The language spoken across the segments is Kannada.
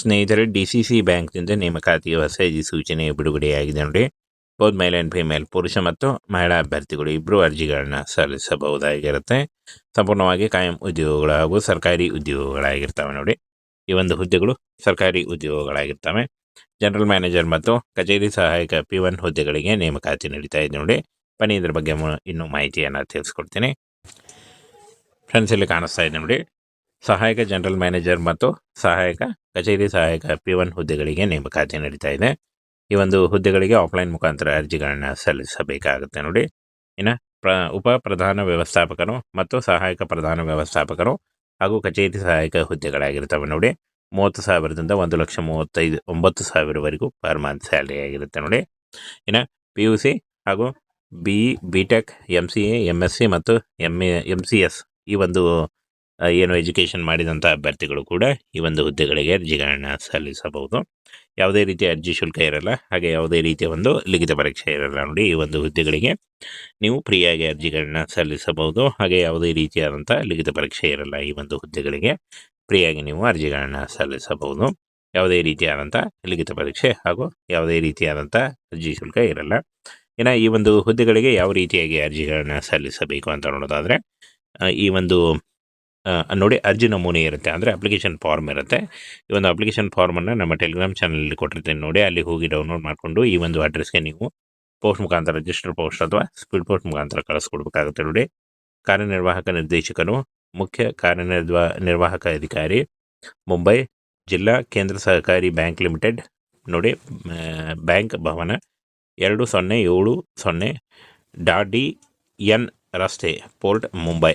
ಸ್ನೇಹಿತರೆ, ಡಿ ಸಿ ಸಿ ಬ್ಯಾಂಕ್ನಿಂದ ನೇಮಕಾತಿಗೆ ಹೊಸ ಅಧಿಸೂಚನೆ ಬಿಡುಗಡೆಯಾಗಿದೆ ನೋಡಿ. ಬೋತ್ ಮೇಲ್ ಆ್ಯಂಡ್ ಫಿಮೇಲ್ ಪುರುಷ ಮತ್ತು ಮಹಿಳಾ ಅಭ್ಯರ್ಥಿಗಳು ಇಬ್ಬರು ಅರ್ಜಿಗಳನ್ನ ಸಲ್ಲಿಸಬಹುದಾಗಿರುತ್ತೆ. ಸಂಪೂರ್ಣವಾಗಿ ಕಾಯಂ ಉದ್ಯೋಗಗಳು ಹಾಗೂ ಸರ್ಕಾರಿ ಉದ್ಯೋಗಗಳಾಗಿರ್ತವೆ ನೋಡಿ. ಈ ಒಂದು ಹುದ್ದೆಗಳು ಸರ್ಕಾರಿ ಉದ್ಯೋಗಗಳಾಗಿರ್ತವೆ. ಜನರಲ್ ಮ್ಯಾನೇಜರ್ ಮತ್ತು ಕಚೇರಿ ಸಹಾಯಕ ಪಿ ಒನ್ ಹುದ್ದೆಗಳಿಗೆ ನೇಮಕಾತಿ ನಡೀತಾ ಇದೆ ನೋಡಿ. ಬನ್ನಿ ಇದ್ರ ಬಗ್ಗೆ ಇನ್ನೂ ಮಾಹಿತಿಯನ್ನು ತಿಳಿಸ್ಕೊಡ್ತೀನಿ. ಫ್ರೆಂಡ್ಸ್, ಇಲ್ಲಿ ಕಾಣಿಸ್ತಾ ಇದೆ ನೋಡಿ. ಸಹಾಯಕ ಜನರಲ್ ಮ್ಯಾನೇಜರ್ ಮತ್ತು ಸಹಾಯಕ ಕಚೇರಿ ಸಹಾಯಕ ಪಿ ಒನ್ ಹುದ್ದೆಗಳಿಗೆ ನೇಮಕಾತಿ ನಡೀತಾ ಇದೆ. ಈ ಒಂದು ಹುದ್ದೆಗಳಿಗೆ ಆಫ್ಲೈನ್ ಮುಖಾಂತರ ಅರ್ಜಿಗಳನ್ನು ಸಲ್ಲಿಸಬೇಕಾಗುತ್ತೆ ನೋಡಿ. ಇನ್ನು ಪ್ರ, ಉಪ ಪ್ರಧಾನ ವ್ಯವಸ್ಥಾಪಕರು ಮತ್ತು ಸಹಾಯಕ ಪ್ರಧಾನ ವ್ಯವಸ್ಥಾಪಕರು ಹಾಗೂ ಕಚೇರಿ ಸಹಾಯಕ ಹುದ್ದೆಗಳಾಗಿರ್ತವೆ ನೋಡಿ. ಮೂವತ್ತು ಸಾವಿರದಿಂದ ಒಂದು ಲಕ್ಷ ಮೂವತ್ತೈದು, ಒಂಬತ್ತು ಸಾವಿರವರೆಗೂ ಪರ್ ಮಂತ್ ಸ್ಯಾಲ್ರಿ ಆಗಿರುತ್ತೆ ನೋಡಿ. ಇನ್ನು ಪಿ ಯು ಸಿ ಹಾಗೂ B B tech M C A M S C ಮತ್ತು M A M C S ಈ ಒಂದು ಏನು ಎಜುಕೇಷನ್ ಮಾಡಿದಂಥ ಅಭ್ಯರ್ಥಿಗಳು ಕೂಡ ಈ ಒಂದು ಹುದ್ದೆಗಳಿಗೆ ಅರ್ಜಿಗಳನ್ನ ಸಲ್ಲಿಸಬಹುದು. ಯಾವುದೇ ರೀತಿಯ ಅರ್ಜಿ ಶುಲ್ಕ ಇರಲ್ಲ. ಹಾಗೆ ಯಾವುದೇ ರೀತಿಯ ಒಂದು ಲಿಖಿತ ಪರೀಕ್ಷೆ ಇರಲ್ಲ ನೋಡಿ ಈ ಒಂದು ಹುದ್ದೆಗಳಿಗೆ. ನೀವು ಫ್ರೀಯಾಗಿ ಅರ್ಜಿಗಳನ್ನ ಸಲ್ಲಿಸಬಹುದು. ಹಾಗೆ ಯಾವುದೇ ರೀತಿಯಾದಂಥ ಲಿಖಿತ ಪರೀಕ್ಷೆ ಇರಲ್ಲ ಈ ಒಂದು ಹುದ್ದೆಗಳಿಗೆ. ಫ್ರೀಯಾಗಿ ನೀವು ಅರ್ಜಿಗಳನ್ನ ಸಲ್ಲಿಸಬಹುದು. ಯಾವುದೇ ರೀತಿಯಾದಂಥ ಲಿಖಿತ ಪರೀಕ್ಷೆ ಹಾಗೂ ಯಾವುದೇ ರೀತಿಯಾದಂಥ ಅರ್ಜಿ ಶುಲ್ಕ ಇರಲ್ಲ. ಇನ್ನು ಈ ಒಂದು ಹುದ್ದೆಗಳಿಗೆ ಯಾವ ರೀತಿಯಾಗಿ ಅರ್ಜಿಗಳನ್ನ ಸಲ್ಲಿಸಬೇಕು ಅಂತ ನೋಡೋದಾದರೆ ಈ ಒಂದು ನೋಡಿ ಅರ್ಜಿ ನಮೂನೆ ಇರುತ್ತೆ ಅಂದರೆ ಅಪ್ಲಿಕೇಶನ್ ಫಾರ್ಮ್ ಇರುತ್ತೆ. ಈ ಒಂದು ಅಪ್ಲಿಕೇಶನ್ ಫಾರ್ಮನ್ನು ನಮ್ಮ ಟೆಲಿಗ್ರಾಮ್ ಚಾನಲಲ್ಲಿ ಕೊಟ್ಟಿರ್ತೀನಿ ನೋಡಿ, ಅಲ್ಲಿ ಹೋಗಿ ಡೌನ್ಲೋಡ್ ಮಾಡಿಕೊಂಡು ಈ ಒಂದು ಅಡ್ರೆಸ್ಗೆ ನೀವು ಪೋಸ್ಟ್ ಮುಖಾಂತರ ರಿಜಿಸ್ಟರ್ ಪೋಸ್ಟ್ ಅಥವಾ ಸ್ಪೀಡ್ ಪೋಸ್ಟ್ ಮುಖಾಂತರ ಕಳಿಸ್ಕೊಡ್ಬೇಕಾಗುತ್ತೆ ನೋಡಿ. ಕಾರ್ಯನಿರ್ವಾಹಕ ನಿರ್ದೇಶಕನು, ಮುಖ್ಯ ಕಾರ್ಯನಿರ್ವ, ನಿರ್ವಾಹಕ ಅಧಿಕಾರಿ, ಮುಂಬೈ ಜಿಲ್ಲಾ ಕೇಂದ್ರ ಸಹಕಾರಿ ಬ್ಯಾಂಕ್ ಲಿಮಿಟೆಡ್ ನೋಡಿ ಬ್ಯಾಂಕ್ ಭವನ ಎರಡು ಸೊನ್ನೆ ಏಳು ಸೊನ್ನೆ ಡಾಟ್ ಡಿ ಎನ್ ರಸ್ತೆ ಪೋರ್ಟ್ ಮುಂಬೈ.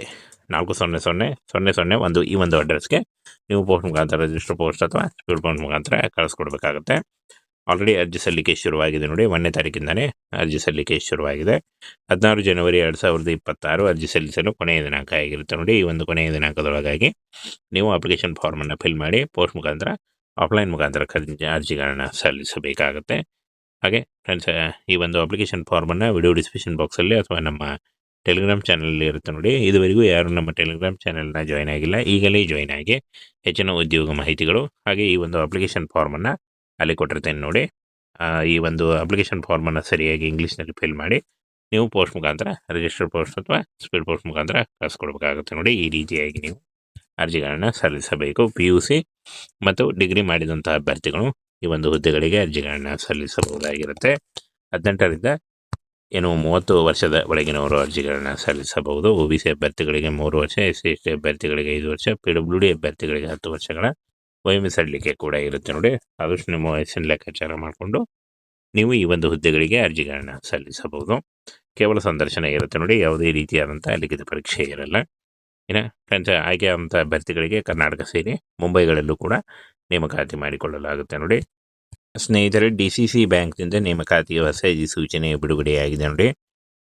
ನಾಲ್ಕು ಸೊನ್ನೆ ಸೊನ್ನೆ ಸೊನ್ನೆ ಸೊನ್ನೆ ಒಂದು ಈ ಒಂದು ಅಡ್ರೆಸ್ಗೆ ನೀವು ಪೋಸ್ಟ್ ಮುಖಾಂತರ ರಿಜಿಸ್ಟರ್ ಪೋಸ್ಟ್ ಅಥವಾ ಸ್ಪೀಡ್ ಪೋಸ್ಟ್ ಮುಖಾಂತರ ಕಳಿಸ್ಕೊಡ್ಬೇಕಾಗುತ್ತೆ. ಆಲ್ರೆಡಿ ಅರ್ಜಿ ಸಲ್ಲಿಕೆ ಶುರುವಾಗಿದೆ ನೋಡಿ, ಒಂದನೇ ತಾರೀಕಿಂದನೇ ಅರ್ಜಿ ಸಲ್ಲಿಕೆ ಶುರುವಾಗಿದೆ. ಹದಿನಾರು ಜನವರಿ ಎರಡು ಸಾವಿರದ ಇಪ್ಪತ್ತಾರು ಅರ್ಜಿ ಸಲ್ಲಿಸಲು ಕೊನೆಯ ದಿನಾಂಕ ಆಗಿರುತ್ತೆ ನೋಡಿ, ಈ ಒಂದು ಕೊನೆಯ ದಿನಾಂಕದೊಳಗಾಗಿ ನೀವು ಅಪ್ಲಿಕೇಶನ್ ಫಾರ್ಮನ್ನು ಫಿಲ್ ಮಾಡಿ ಪೋಸ್ಟ್ ಮುಖಾಂತರ ಆಫ್ಲೈನ್ ಮುಖಾಂತರ ಅರ್ಜಿಗಳನ್ನ ಸಲ್ಲಿಸಬೇಕಾಗುತ್ತೆ. ಹಾಗೆ ಫ್ರೆಂಡ್ಸ್ ಈ ಒಂದು ಅಪ್ಲಿಕೇಶನ್ ಫಾರ್ಮನ್ನು ವಿಡಿಯೋ ಡಿಸ್ಕ್ರಿಪ್ಷನ್ ಬಾಕ್ಸಲ್ಲಿ ಅಥವಾ ನಮ್ಮ ಟೆಲಿಗ್ರಾಮ್ ಚಾನಲಲ್ಲಿ ಇರುತ್ತೆ ನೋಡಿ. ಇದುವರೆಗೂ ಯಾರು ನಮ್ಮ ಟೆಲಿಗ್ರಾಮ್ ಚಾನಲ್ನ ಜಾಯ್ನ್ ಆಗಿಲ್ಲ, ಈಗಲೇ ಜಾಯ್ನ್ ಆಗಿ ಹೆಚ್ಚಿನ ಉದ್ಯೋಗ ಮಾಹಿತಿಗಳು ಹಾಗೆ ಈ ಒಂದು ಅಪ್ಲಿಕೇಶನ್ ಫಾರ್ಮನ್ನು ಅಲ್ಲಿ ಕೊಟ್ಟಿರ್ತೇನೆ ನೋಡಿ. ಈ ಒಂದು ಅಪ್ಲಿಕೇಶನ್ ಫಾರ್ಮನ್ನು ಸರಿಯಾಗಿ ಇಂಗ್ಲೀಷ್ನಲ್ಲಿ ಫಿಲ್ ಮಾಡಿ ನೀವು ಪೋಸ್ಟ್ ಮುಖಾಂತರ ರಿಜಿಸ್ಟರ್ ಪೋಸ್ಟ್ ಅಥವಾ ಸ್ಪೀಡ್ ಪೋಸ್ಟ್ ಮುಖಾಂತರ ಕಳಿಸ್ಕೊಡ್ಬೇಕಾಗುತ್ತೆ ನೋಡಿ. ಈ ರೀತಿಯಾಗಿ ನೀವು ಅರ್ಜಿಗಳನ್ನು ಸಲ್ಲಿಸಬೇಕು. ಪಿ ಯು ಸಿ ಮತ್ತು ಡಿಗ್ರಿ ಮಾಡಿದಂಥ ಅಭ್ಯರ್ಥಿಗಳು ಈ ಒಂದು ಹುದ್ದೆಗಳಿಗೆ ಅರ್ಜಿಗಳನ್ನು ಸಲ್ಲಿಸಬಹುದಾಗಿರುತ್ತೆ. ಹದಿನೆಂಟರಿಂದ ಏನು ಮೂವತ್ತು ವರ್ಷದ ಒಳಗಿನವರು ಅರ್ಜಿಗಳನ್ನು ಸಲ್ಲಿಸಬಹುದು. ಒ ಬಿ ಸಿ ಅಭ್ಯರ್ಥಿಗಳಿಗೆ ಮೂರು ವರ್ಷ, ಎಸ್ ಸಿ ಎಸ್ ಟಿ ಅಭ್ಯರ್ಥಿಗಳಿಗೆ ಐದು ವರ್ಷ, ಪಿ ಡಬ್ಲ್ಯೂ ಡಿ ಅಭ್ಯರ್ಥಿಗಳಿಗೆ ಹತ್ತು ವರ್ಷಗಳ ಸಡಿಲಿಕೆ ಕೂಡ ಇರುತ್ತೆ ನೋಡಿ. ಆದಷ್ಟು ನಿಮ್ಮ ವಯಸ್ಸಿನ ಲೆಕ್ಕಾಚಾರ ಮಾಡಿಕೊಂಡು ನೀವು ಈ ಒಂದು ಹುದ್ದೆಗಳಿಗೆ ಅರ್ಜಿಗಳನ್ನು ಸಲ್ಲಿಸಬಹುದು. ಕೇವಲ ಸಂದರ್ಶನ ಇರುತ್ತೆ ನೋಡಿ. ಯಾವುದೇ ರೀತಿಯಾದಂಥ ಲಿಖಿತ ಪರೀಕ್ಷೆ ಇರಲ್ಲ. ಇನ್ನು ಫ್ರೆಂಡ್ಸ್ ಆಯ್ಕೆಯಾದಂಥ ಅಭ್ಯರ್ಥಿಗಳಿಗೆ ಕರ್ನಾಟಕ ಸೇರಿ ಮುಂಬೈಗಳಲ್ಲೂ ಕೂಡ ನೇಮಕಾತಿ ಮಾಡಿಕೊಳ್ಳಲಾಗುತ್ತೆ ನೋಡಿ. ಸ್ನೇಹಿತರೆ, ಡಿ ಸಿ ಸಿ ಬ್ಯಾಂಕ್ನಿಂದ ನೇಮಕಾತಿಗೆ ಹೊಸ ಸೂಚನೆ ಬಿಡುಗಡೆಯಾಗಿದೆ ನೋಡಿ.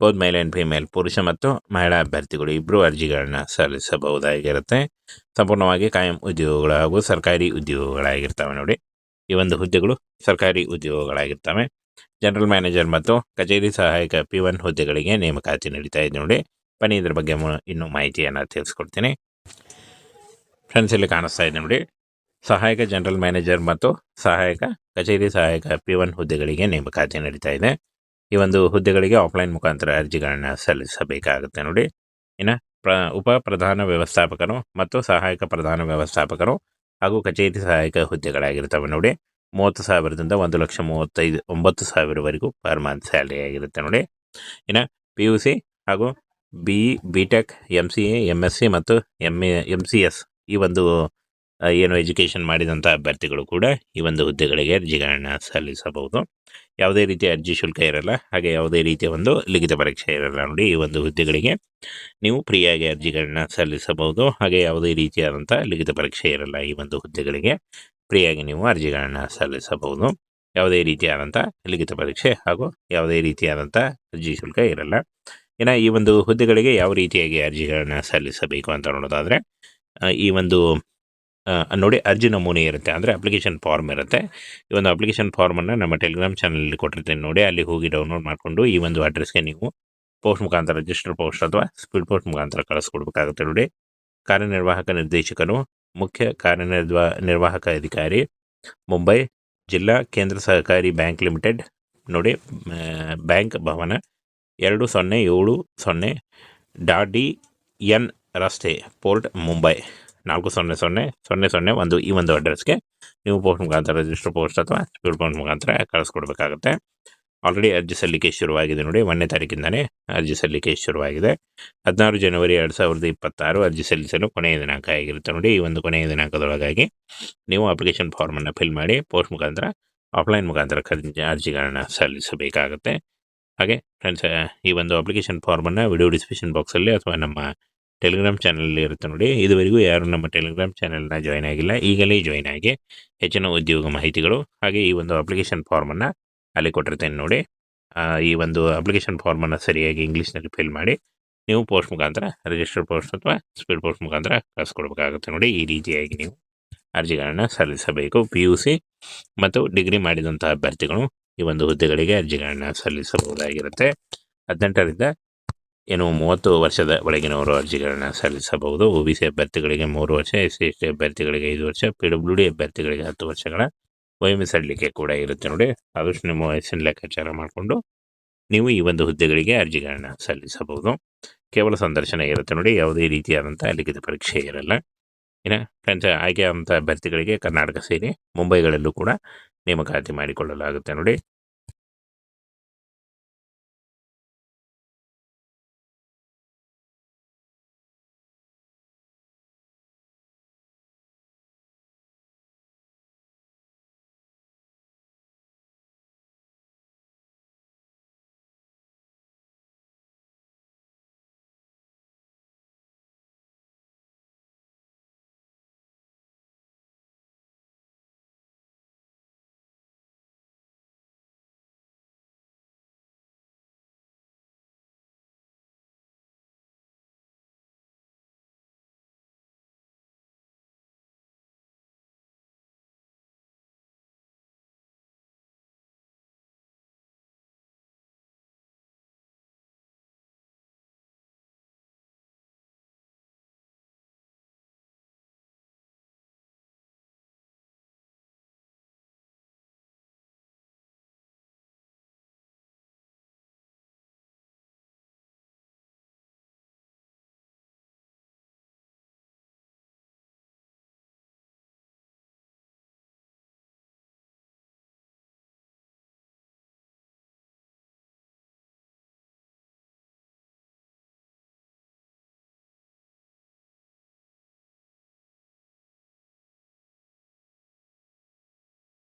ಬೋತ್ ಮೇಲ್ ಆ್ಯಂಡ್ ಫಿಮೇಲ್ ಪುರುಷ ಮತ್ತು ಮಹಿಳಾ ಅಭ್ಯರ್ಥಿಗಳು ಇಬ್ಬರು ಅರ್ಜಿಗಳನ್ನು ಸಲ್ಲಿಸಬಹುದಾಗಿರುತ್ತೆ. ಸಂಪೂರ್ಣವಾಗಿ ಕಾಯಂ ಉದ್ಯೋಗಗಳು ಹಾಗೂ ಸರ್ಕಾರಿ ಉದ್ಯೋಗಗಳಾಗಿರ್ತವೆ ನೋಡಿ. ಈ ಒಂದು ಹುದ್ದೆಗಳು ಸರ್ಕಾರಿ ಉದ್ಯೋಗಗಳಾಗಿರ್ತವೆ. ಜನರಲ್ ಮ್ಯಾನೇಜರ್ ಮತ್ತು ಕಚೇರಿ ಸಹಾಯಕ ಪಿ ಒನ್ ಹುದ್ದೆಗಳಿಗೆ ನೇಮಕಾತಿ ನಡೀತಾ ಇದೆ ನೋಡಿ. ಬನ್ನಿ ಇದ್ರ ಬಗ್ಗೆ ಇನ್ನೂ ಮಾಹಿತಿಯನ್ನು ತಿಳಿಸ್ಕೊಡ್ತೀನಿ. ಫ್ರೆಂಡ್ಸ್, ಇಲ್ಲಿ ಕಾಣಿಸ್ತಾ ಇದೆ ನೋಡಿ. ಸಹಾಯಕ ಜನರಲ್ ಮ್ಯಾನೇಜರ್ ಮತ್ತು ಸಹಾಯಕ ಕಚೇರಿ ಸಹಾಯಕ ಪಿ ಒನ್ ಹುದ್ದೆಗಳಿಗೆ ನೇಮಕಾತಿ ನಡೀತಾ ಇದೆ. ಈ ಒಂದು ಹುದ್ದೆಗಳಿಗೆ ಆಫ್ಲೈನ್ ಮುಖಾಂತರ ಅರ್ಜಿಗಳನ್ನು ಸಲ್ಲಿಸಬೇಕಾಗುತ್ತೆ ನೋಡಿ. ಇನ್ನು ಪ್ರ, ಉಪ ಪ್ರಧಾನ ವ್ಯವಸ್ಥಾಪಕರು ಮತ್ತು ಸಹಾಯಕ ಪ್ರಧಾನ ವ್ಯವಸ್ಥಾಪಕರು ಹಾಗೂ ಕಚೇರಿ ಸಹಾಯಕ ಹುದ್ದೆಗಳಾಗಿರ್ತವೆ ನೋಡಿ. ಮೂವತ್ತು ಸಾವಿರದಿಂದ ಒಂದು ಲಕ್ಷ ಮೂವತ್ತೈದು, ಒಂಬತ್ತು ಸಾವಿರವರೆಗೂ ಪರ್ ಮಂತ್ ಸ್ಯಾಲ್ರಿ ಆಗಿರುತ್ತೆ ನೋಡಿ. ಇನ್ನು ಪಿ ಯು ಸಿ ಹಾಗೂ B B tech M C A M S C ಮತ್ತು M A M C S ಈ ಒಂದು ಏನು ಎಜುಕೇಷನ್ ಮಾಡಿದಂಥ ಅಭ್ಯರ್ಥಿಗಳು ಕೂಡ ಈ ಒಂದು ಹುದ್ದೆಗಳಿಗೆ ಅರ್ಜಿಗಳನ್ನು ಸಲ್ಲಿಸಬಹುದು. ಯಾವುದೇ ರೀತಿಯ ಅರ್ಜಿ ಶುಲ್ಕ ಇರಲ್ಲ. ಹಾಗೆ ಯಾವುದೇ ರೀತಿಯ ಒಂದು ಲಿಖಿತ ಪರೀಕ್ಷೆ ಇರಲ್ಲ ನೋಡಿ ಈ ಒಂದು ಹುದ್ದೆಗಳಿಗೆ ನೀವು ಫ್ರೀಯಾಗಿ ಅರ್ಜಿಗಳನ್ನ ಸಲ್ಲಿಸಬಹುದು. ಹಾಗೆ ಯಾವುದೇ ರೀತಿಯಾದಂಥ ಲಿಖಿತ ಪರೀಕ್ಷೆ ಇರಲ್ಲ ಈ ಒಂದು ಹುದ್ದೆಗಳಿಗೆ ಫ್ರೀಯಾಗಿ ನೀವು ಅರ್ಜಿಗಳನ್ನು ಸಲ್ಲಿಸಬಹುದು. ಯಾವುದೇ ರೀತಿಯಾದಂಥ ಲಿಖಿತ ಪರೀಕ್ಷೆ ಹಾಗೂ ಯಾವುದೇ ರೀತಿಯಾದಂಥ ಅರ್ಜಿ ಶುಲ್ಕ ಇರಲ್ಲ. ಇನ್ನು ಈ ಒಂದು ಹುದ್ದೆಗಳಿಗೆ ಯಾವ ರೀತಿಯಾಗಿ ಅರ್ಜಿಗಳನ್ನು ಸಲ್ಲಿಸಬೇಕು ಅಂತ ನೋಡೋದಾದರೆ ಈ ಒಂದು ನೋಡಿ ಅರ್ಜಿ ನಮೂನೆ ಇರುತ್ತೆ. ಅಂದರೆ ಅಪ್ಲಿಕೇಶನ್ ಫಾರ್ಮ್ ಇರುತ್ತೆ. ಈ ಒಂದು ಅಪ್ಲಿಕೇಶನ್ ಫಾರ್ಮನ್ನು ನಮ್ಮ ಟೆಲಿಗ್ರಾಮ್ ಚಾನಲಲ್ಲಿ ಕೊಟ್ಟಿರ್ತೀನಿ ನೋಡಿ. ಅಲ್ಲಿ ಹೋಗಿ ಡೌನ್ಲೋಡ್ ಮಾಡಿಕೊಂಡು ಈ ಒಂದು ಅಡ್ರೆಸ್ಗೆ ನೀವು ಪೋಸ್ಟ್ ಮುಖಾಂತರ ರಿಜಿಸ್ಟರ್ ಪೋಸ್ಟ್ ಅಥವಾ ಸ್ಪೀಡ್ ಪೋಸ್ಟ್ ಮುಖಾಂತರ ಕಳಿಸ್ಕೊಡ್ಬೇಕಾಗುತ್ತೆ ನೋಡಿ. ಕಾರ್ಯನಿರ್ವಾಹಕ ನಿರ್ದೇಶಕರು ಮುಖ್ಯ ಕಾರ್ಯನಿರ್ವ, ನಿರ್ವಾಹಕ ಅಧಿಕಾರಿ, ಮುಂಬೈ ಜಿಲ್ಲಾ ಕೇಂದ್ರ ಸಹಕಾರಿ ಬ್ಯಾಂಕ್ ಲಿಮಿಟೆಡ್ ನೋಡಿ. ಬ್ಯಾಂಕ್ ಭವನ ಎರಡು ಸೊನ್ನೆ ಏಳು ಸೊನ್ನೆ ಡಾಡಿ ಎನ್ ರಸ್ತೆ ಪೋರ್ಟ್ ಮುಂಬೈ. ನಾಲ್ಕು ಸೊನ್ನೆ ಸೊನ್ನೆ ಸೊನ್ನೆ ಸೊನ್ನೆ ಒಂದು ಈ ಒಂದು ಅಡ್ರೆಸ್ಗೆ ನೀವು ಪೋಸ್ಟ್ ಮುಖಾಂತರ ರಿಜಿಸ್ಟರ್ ಪೋಸ್ಟ್ ಅಥವಾ ಸ್ಪೀಡ್ ಪೋಸ್ಟ್ ಮುಖಾಂತರ ಕಳಿಸ್ಕೊಡ್ಬೇಕಾಗುತ್ತೆ. ಆಲ್ರೆಡಿ ಅರ್ಜಿ ಸಲ್ಲಿಕೆ ಶುರುವಾಗಿದೆ ನೋಡಿ, ಒಂದನೇ ತಾರೀಕಿಂದನೇ ಅರ್ಜಿ ಸಲ್ಲಿಕೆ ಶುರುವಾಗಿದೆ. ಹದಿನಾರು ಜನವರಿ ಎರಡು ಸಾವಿರದ ಇಪ್ಪತ್ತಾರು ಅರ್ಜಿ ಸಲ್ಲಿಸಲು ಕೊನೆಯ ದಿನಾಂಕ ಆಗಿರುತ್ತೆ ನೋಡಿ, ಈ ಒಂದು ಕೊನೆಯ ದಿನಾಂಕದೊಳಗಾಗಿ ನೀವು ಅಪ್ಲಿಕೇಶನ್ ಫಾರ್ಮನ್ನು ಫಿಲ್ ಮಾಡಿ ಪೋಸ್ಟ್ ಮುಖಾಂತರ ಆಫ್ಲೈನ್ ಮುಖಾಂತರ ಅರ್ಜಿಗಳನ್ನ ಸಲ್ಲಿಸಬೇಕಾಗುತ್ತೆ. ಹಾಗೆ ಫ್ರೆಂಡ್ಸ್ ಈ ಒಂದು ಅಪ್ಲಿಕೇಶನ್ ಫಾರ್ಮನ್ನು ವಿಡಿಯೋ ಡಿಸ್ಕ್ರಿಪ್ಷನ್ ಬಾಕ್ಸಲ್ಲಿ ಅಥವಾ ನಮ್ಮ ಟೆಲಿಗ್ರಾಮ್ ಚಾನಲಲ್ಲಿ ಇರುತ್ತೆ ನೋಡಿ. ಇದುವರೆಗೂ ಯಾರು ನಮ್ಮ ಟೆಲಿಗ್ರಾಮ್ ಚಾನಲ್ನ ಜಾಯ್ನ್ ಆಗಿಲ್ಲ, ಈಗಲೇ ಜಾಯ್ನ್ ಆಗಿ ಹೆಚ್ಚಿನ ಉದ್ಯೋಗ ಮಾಹಿತಿಗಳು ಹಾಗೆ ಈ ಒಂದು ಅಪ್ಲಿಕೇಶನ್ ಫಾರ್ಮನ್ನು ಅಲ್ಲಿ ಕೊಟ್ಟಿರ್ತೇನೆ ನೋಡಿ. ಈ ಒಂದು ಅಪ್ಲಿಕೇಶನ್ ಫಾರ್ಮನ್ನು ಸರಿಯಾಗಿ ಇಂಗ್ಲೀಷ್ನಲ್ಲಿ ಫಿಲ್ ಮಾಡಿ ನೀವು ಪೋಸ್ಟ್ ಮುಖಾಂತರ ರಿಜಿಸ್ಟರ್ ಪೋಸ್ಟ್ ಅಥವಾ ಸ್ಪೀಡ್ ಪೋಸ್ಟ್ ಮುಖಾಂತರ ಕಳಿಸ್ಕೊಡ್ಬೇಕಾಗುತ್ತೆ ನೋಡಿ. ಈ ರೀತಿಯಾಗಿ ನೀವು ಅರ್ಜಿಗಳನ್ನು ಸಲ್ಲಿಸಬೇಕು. ಪಿ ಯು ಸಿ ಮತ್ತು ಡಿಗ್ರಿ ಮಾಡಿದಂಥ ಅಭ್ಯರ್ಥಿಗಳು ಈ ಒಂದು ಹುದ್ದೆಗಳಿಗೆ ಅರ್ಜಿಗಳನ್ನು ಸಲ್ಲಿಸಬಹುದಾಗಿರುತ್ತೆ. ಹದಿನೆಂಟರಿಂದ ಏನು ಮೂವತ್ತು ವರ್ಷದ ಒಳಗಿನವರು ಅರ್ಜಿಗಳನ್ನು ಸಲ್ಲಿಸಬಹುದು. ಒ ಬಿ ಸಿ ಅಭ್ಯರ್ಥಿಗಳಿಗೆ ಮೂರು ವರ್ಷ, ಎಸ್ ಸಿ ಎಸ್ ಟಿ ಅಭ್ಯರ್ಥಿಗಳಿಗೆ ಐದು ವರ್ಷ, ಪಿ ಡಬ್ಲ್ಯೂ ಡಿ ಅಭ್ಯರ್ಥಿಗಳಿಗೆ ಹತ್ತು ವರ್ಷಗಳ ವಯಸ್ಸು ಸಲ್ಲಿಕೆ ಕೂಡ ಇರುತ್ತೆ ನೋಡಿ. ಆದಷ್ಟು ನಿಮ್ಮ ವಯಸ್ಸಿನ ಲೆಕ್ಕಾಚಾರ ಮಾಡಿಕೊಂಡು ನೀವು ಈ ಒಂದು ಹುದ್ದೆಗಳಿಗೆ ಅರ್ಜಿಗಳನ್ನು ಸಲ್ಲಿಸಬಹುದು. ಕೇವಲ ಸಂದರ್ಶನ ಇರುತ್ತೆ ನೋಡಿ. ಯಾವುದೇ ರೀತಿಯಾದಂಥ ಲಿಖಿತ ಪರೀಕ್ಷೆ ಇರಲ್ಲ. ಇನ್ನು ಆಯ್ಕೆ ಆದಂಥ ಅಭ್ಯರ್ಥಿಗಳಿಗೆ ಕರ್ನಾಟಕ ಸೇರಿ ಮುಂಬೈಗಳಲ್ಲೂ ಕೂಡ ನೇಮಕಾತಿ ಮಾಡಿಕೊಳ್ಳಲಾಗುತ್ತೆ ನೋಡಿ.